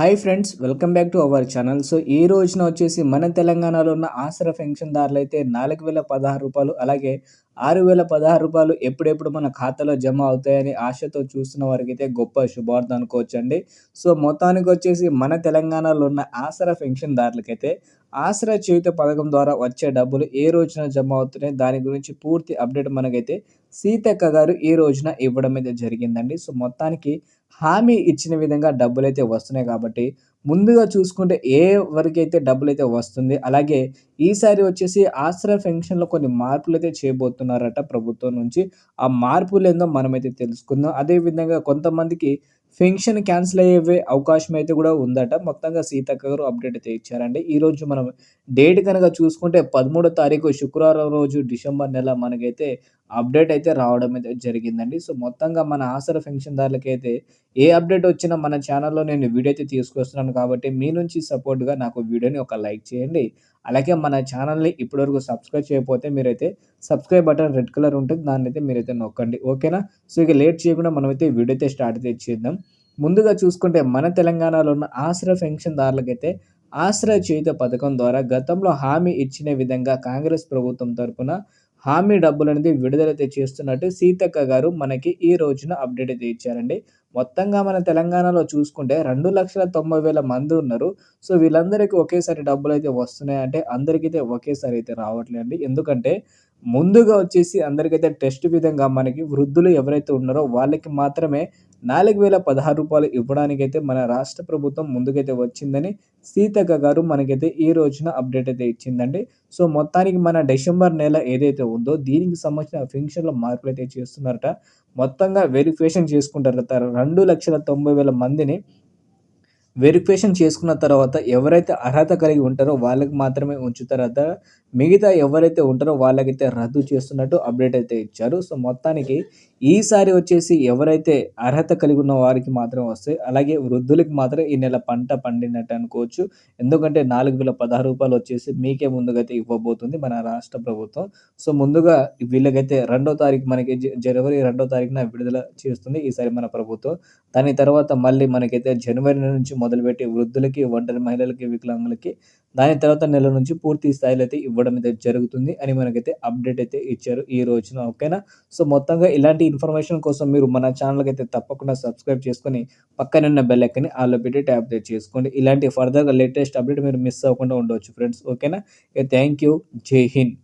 Hi friends welcome back to our channel. So ఈ రోజున వచ్చేసి మన తెలంగాణలో ఉన్న ఆసరా పెన్షన్దారులు అయితే నాలుగు వేల పదహారు రూపాయలు అలాగే ఆరు వేల పదహారు రూపాయలు ఎప్పుడెప్పుడు మన ఖాతాలో జమ అవుతాయని ఆశతో చూస్తున్న వారికి అయితే గొప్ప శుభార్థం అనుకోవచ్చండి. సో మొత్తానికి వచ్చేసి మన తెలంగాణలో ఉన్న ఆసరా పెన్షన్దారులకైతే ఆసరా చేయుత పథకం ద్వారా వచ్చే డబ్బులు ఏ రోజున జమ అవుతున్నాయి? దాని గురించి పూర్తి అప్డేట్ మనకైతే సీతక్క గారు ఈ రోజున ఇవ్వడం అయితే జరిగిందండి. సో మొత్తానికి హామీ ఇచ్చిన విధంగా డబ్బులు అయితే వస్తున్నాయి కాబట్టి ముందుగా చూసుకుంటే ఏ వరకైతే డబ్బులు అయితే వస్తుంది అలాగే ఈసారి వచ్చేసి ఆశ్రయ పెన్షన్లో కొన్ని మార్పులు అయితే చేయబోతున్నారట ప్రభుత్వం నుంచి. ఆ మార్పులు ఏందో మనమైతే తెలుసుకుందాం. అదేవిధంగా కొంతమందికి ఫెన్షన్ క్యాన్సిల్ అయ్యే అవకాశం అయితే కూడా ఉందట. మొత్తంగా సీతక్క గారు అప్డేట్ అయితే ఇచ్చారండి. ఈరోజు మనం డేట్ కనుక చూసుకుంటే పదమూడో తారీఖు శుక్రవారం రోజు డిసెంబర్ నెల మనకైతే అప్డేట్ అయితే రావడం అయితే జరిగిందండి. సో మొత్తంగా మన ఆసర పెన్షన్దారులకి అయితే ఏ అప్డేట్ వచ్చినా మన ఛానల్లో నేను వీడియో అయితే తీసుకొస్తున్నాను కాబట్టి మీ నుంచి సపోర్ట్గా నాకు వీడియోని ఒక లైక్ చేయండి. అలాగే మన ఛానల్ని ఇప్పటివరకు సబ్స్క్రైబ్ చేయకపోతే మీరైతే సబ్స్క్రైబ్ బటన్ రెడ్ కలర్ ఉంటుంది. దాన్ని అయితే మీరైతే నొక్కండి. ఓకేనా? సో ఇక లేట్ చేయకుండా మనమైతే వీడియో అయితే స్టార్ట్ అయితే చేద్దాం. ముందుగా చూసుకుంటే మన తెలంగాణలో ఉన్న ఆశ్రయ పెన్షన్దారులకైతే ఆశ్రయ చేయుత పథకం ద్వారా గతంలో హామీ ఇచ్చిన విధంగా కాంగ్రెస్ ప్రభుత్వం తరఫున హామీ డబ్బులు అనేది విడుదలైతే చేస్తున్నట్టు సీతక్క గారు మనకి ఈ రోజున అప్డేట్ అయితే ఇచ్చారండి. మొత్తంగా మన తెలంగాణలో చూసుకుంటే రెండు లక్షల తొంభై వేల మంది ఉన్నారు. సో వీళ్ళందరికీ ఒకేసారి డబ్బులు అయితే వస్తున్నాయి. అంటే అందరికైతే ఒకేసారి అయితే రావట్లేదు ఎందుకంటే ముందుగా వచ్చేసి అందరికైతే టెస్ట్ విధంగా మనకి వృద్ధులు ఎవరైతే ఉన్నారో వాళ్ళకి మాత్రమే నాలుగు వేల పదహారు రూపాయలు ఇవ్వడానికైతే మన రాష్ట్ర ప్రభుత్వం ముందుకైతే వచ్చిందని సీతక్క గారు మనకైతే ఈ రోజున అప్డేట్ అయితే ఇచ్చిందండి. సో మొత్తానికి మన డిసెంబర్ నెల ఏదైతే ఉందో దీనికి సంబంధించిన ఫంక్షన్లో మార్పులు అయితే చేస్తున్నారట. మొత్తంగా వెరిఫికేషన్ చేసుకుంటారట రెండు లక్షల తొంభై వేల మందిని వెరిఫికేషన్ చేసుకున్న తర్వాత ఎవరైతే అర్హత కలిగి ఉంటారో వాళ్ళకి మాత్రమే ఉంచుతారట. మిగతా ఎవరైతే ఉంటారో వాళ్ళకైతే రద్దు చేస్తున్నట్టు అప్డేట్ అయితే ఇచ్చారు. సో మొత్తానికి ఈసారి వచ్చేసి ఎవరైతే అర్హత కలిగి ఉన్న వారికి మాత్రం వస్తాయి. అలాగే వృద్ధులకి మాత్రం ఈ నెల పంట పండినట్టు అనుకోవచ్చు. ఎందుకంటే నాలుగు వేల పదహారు రూపాయలు వచ్చేసి మీకే ముందుగా ఇవ్వబోతుంది మన రాష్ట్ర ప్రభుత్వం. సో ముందుగా వీళ్ళకైతే రెండో తారీఖు మనకి జనవరి రెండో తారీఖున విడుదల చేస్తుంది ఈసారి మన ప్రభుత్వం. దాని తర్వాత మళ్ళీ మనకైతే జనవరి నుంచి మొదలుపెట్టి వృద్ధులకి ఒంటరి మహిళలకి వికలాంగులకి దాని తర్వాత నెల నుంచి పూర్తి స్థాయిలో అయితే ఇవ్వడం అయితే జరుగుతుంది. అని మనకైతే అప్డేట్ అయితే ఇచ్చారు ఈ రోజున ఓకేనా? సో మొత్తంగా ఇలాంటి ఇన్ఫర్మేషన్ కోసం మీరు మన ఛానల్కి అయితే తప్పకుండా సబ్స్క్రైబ్ చేసుకొని పక్కనున్న బెల్ ఎక్కని ఆలో పెట్టి ట్యాప్ చేసుకోండి. ఇలాంటి ఫర్దర్గా లేటెస్ట్ అప్డేట్ మీరు మిస్ అవ్వకుండా ఉండవచ్చు ఫ్రెండ్స్ ఓకేనా? థ్యాంక్ యూ జై హింద్.